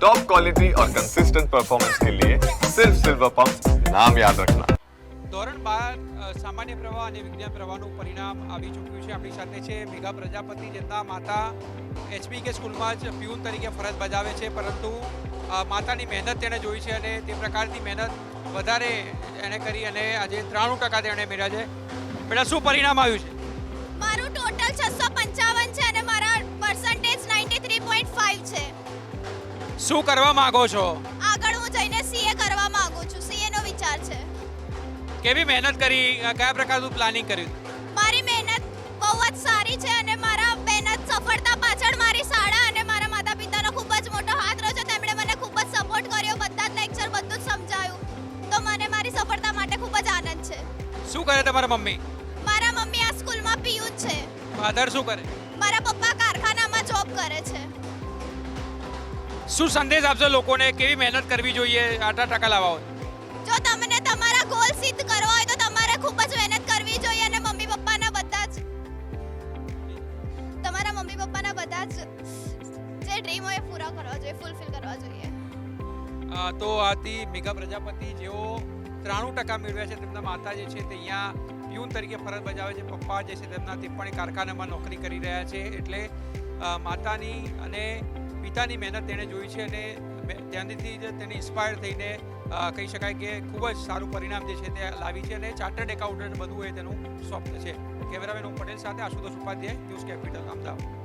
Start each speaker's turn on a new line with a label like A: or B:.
A: Top quality और consistent performance के लिए सिर्फ सिल्वर पंप नाम याद रखना
B: ધોરણ બાર અ, સામાન્ય પ્રવાહ અને વિજ્ઞાન પ્રવાહનું પરિણામ આવી ચૂક્યું છે આપણી સાથે છે મેઘા પ્રજાપતિ જેમના માતા એચબી કે સ્કૂલમાં જ પ્યુન તરીકે ફરજ બજાવે છે પરંતુ અ, માતાની મહેનત તેણે જોઈ છે અને તે પ્રકારની મહેનત વધારે એણે કરી અને આજે ત્રાણું ટકા તેણે મેળવ્યા છે બેટા શું પરિણામ આવ્યું છે
C: મારું ટોટલ છસો પંચાવન
B: શું કરવા માંગો છો?
C: આગળ હું જઈને સીએ કરવા માંગુ છું. સીએ નો વિચાર છે.
B: કેવી મહેનત કરી? કયા પ્રકારનું પ્લાનિંગ કર્યું?
C: મારી મહેનત બહુ જ સારી છે અને મારા મહેનત સફળતા પાછળ મારી શાળા અને મારા માતા પિતાનો ખૂબ જ મોટો હાથ રહ્યો છે. તેમણે મને ખૂબ જ સપોર્ટ કર્યો. બધા જ લેક્ચર બધું જ સમજાયું. તો મને મારી સફળતા માટે ખૂબ જ આનંદ છે.
B: શું કરે તમારા મમ્મી?
C: મારા મમ્મી આ સ્કૂલમાં પીયું છે.
B: ફાધર શું કરે?
C: મારા પપ્પા
B: શું સંદેશ આપશો લોકોને? કેવી મહેનત કરવી જોઈએ? આટલા ટકા લાવવા હોય
C: જો તમને તમારા ગોલ સિદ્ધ કરવા હોય તો તમારે ખૂબ જ મહેનત કરવી જોઈએ અને મમ્મી પપ્પાના બધા જ તમારા મમ્મી પપ્પાના બધા જ જે ડ્રીમ હોય પૂરા કરવા જોઈએ ફૂલફિલ કરવા જોઈએ.
B: તો આથી મેઘા પ્રજાપતિ જેઓ ત્રાણું ટકા મેળવ્યા છે તેમના માતા જે છે તે અહીંયા પ્યુન તરીકે ફરજ બજાવે છે પપ્પા જે છે તેમના પણ કારખાનામાં નોકરી કરી રહ્યા છે એટલે માતાની અને પિતાની મહેનત તેણે જોઈ છે અને ત્યાંથી જ તેને ઇન્સ્પાયર થઈને કહી શકાય કે ખૂબ જ સારું પરિણામ જે છે તે લાવી છે અને ચાર્ટર્ડ એકાઉન્ટન્ટ બનવું એ તેનું સ્વપ્ન છે. કેમેરામેન ઓમ પટેલ સાથે આશુતોષ ઉપાધ્યાય ન્યૂઝ કેપિટલ અમદાવાદ.